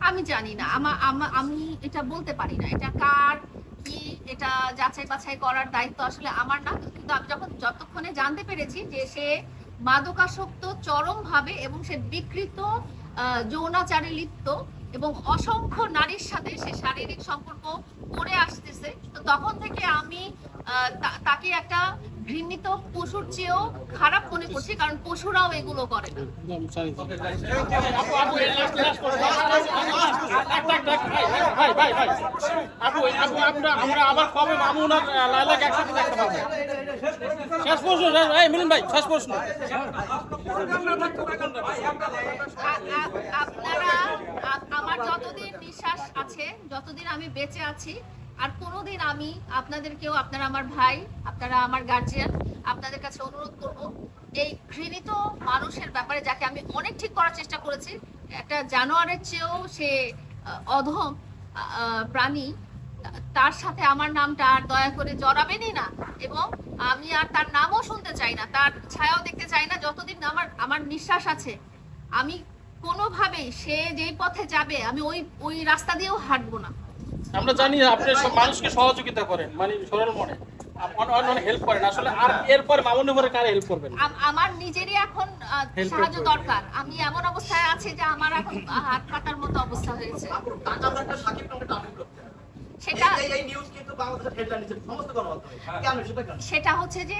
আমি জানি না। আমা- আমা- এটা বলতে পারি না। এটা কার, কি, এটা যাচাই বাছাই করার দায়িত্ব আসলে আমার না। কিন্তু আমি যখন যতক্ষণে জানতে পেরেছি যে সে মাদকাসক্ত, চরমভাবে এবং সে বিকৃত যৌনাচারে লিপ্ত এবং অসংখ্য নারীর সাথে সে শারীরিক সম্পর্ক করে আসতেছে, তো তখন থেকে আমি তাকে একটা ঘৃণিত পশুর চেয়েও খারাপ মনে করছি, কারণ পশুরাও এগুলো করে আপনারা আমার যতদিন নিঃশ্বাস আছে, যতদিন আমি বেঁচে আছি, আর কোনোদিন আমি, আপনাদেরকেও, আপনারা আমার ভাই, আপনারা আমার গার্জিয়ান আপনাদের কাছে অনুরোধ করব, এই ঘৃণিত মানুষের ব্যাপারে যাকে আমি অনেক ঠিক করার চেষ্টা করেছি, একটা জানোয়ারের চেয়েও সে অধম প্রাণী, তার সাথে আমার নামটা আর দয়া করে জড়াবেনই না এবং আমি আর তার নামও শুনতে চাই না, তার ছায়াও দেখতে চাই না, যতদিন আমার আমার নিঃশ্বাস আছে, আমি কোনোভাবেই সে যেই পথে যাবে, আমি ওই ওই রাস্তা দিয়েও হাঁটবো না। আমরা জানি আপনি সব মানুষকে সহযোগিতা করেন মানে সরল মনে। হেল্প করেন। আসলে আর এরপর কারে হেল্প করবেন? আমার নিজেরই এখন সাহায্য দরকার। আমি এমন অবস্থায় আছি যে আমার এখন হাত পাতার মতো অবস্থা হয়েছে টাকা একটা সাকিব খানকে টার্গেট করতে হবে। সেটা এই- এই- এই নিউজ কিন্তু বাংলাদেশের হেডলাইন সমস্ত কেন সেটা কেন? সেটা হচ্ছে যে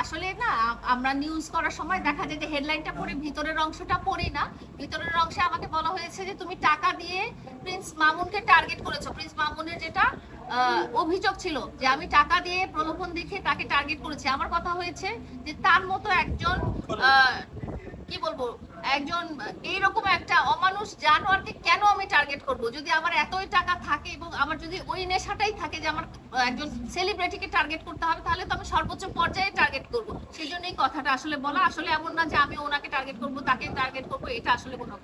আসলে না আমরা নিউজ করার সময় দেখা যায় যে হেডলাইনটা পড়ে ভিতরের অংশটা পড়ি না। ভিতরের অংশে আমাকে বলা হয়েছে যে তুমি টাকা দিয়ে প্রিন্স মামুনকে টার্গেট করেছ। প্রিন্স মামুনের যেটা অভিযোগ ছিল যে আমি টাকা দিয়ে প্রলোভন দেখে তাকে টার্গেট করেছি। আমার কথা হয়েছে যে তার মতো একজন আহ, কি বলব? একজন এইরকম একটা অমানুষ জানোয়ারকে কেন আমি টার্গেট করব? যদি আমার এতই টাকা থাকে এবং আমার যদি ওই নেশাটাই থাকে যে আমার একজন সেলিব্রিটিকে টার্গেট করতে হবে, তাহলে তো আমি সর্বোচ্চ পর্যায়ে টার্গেট করব। সেই জন্যই কথাটা আসলে বলা। আসলে এমন না যে আমি ওনাকে টার্গেট করব, তাকে টার্গেট করব, এটা আসলে কোনো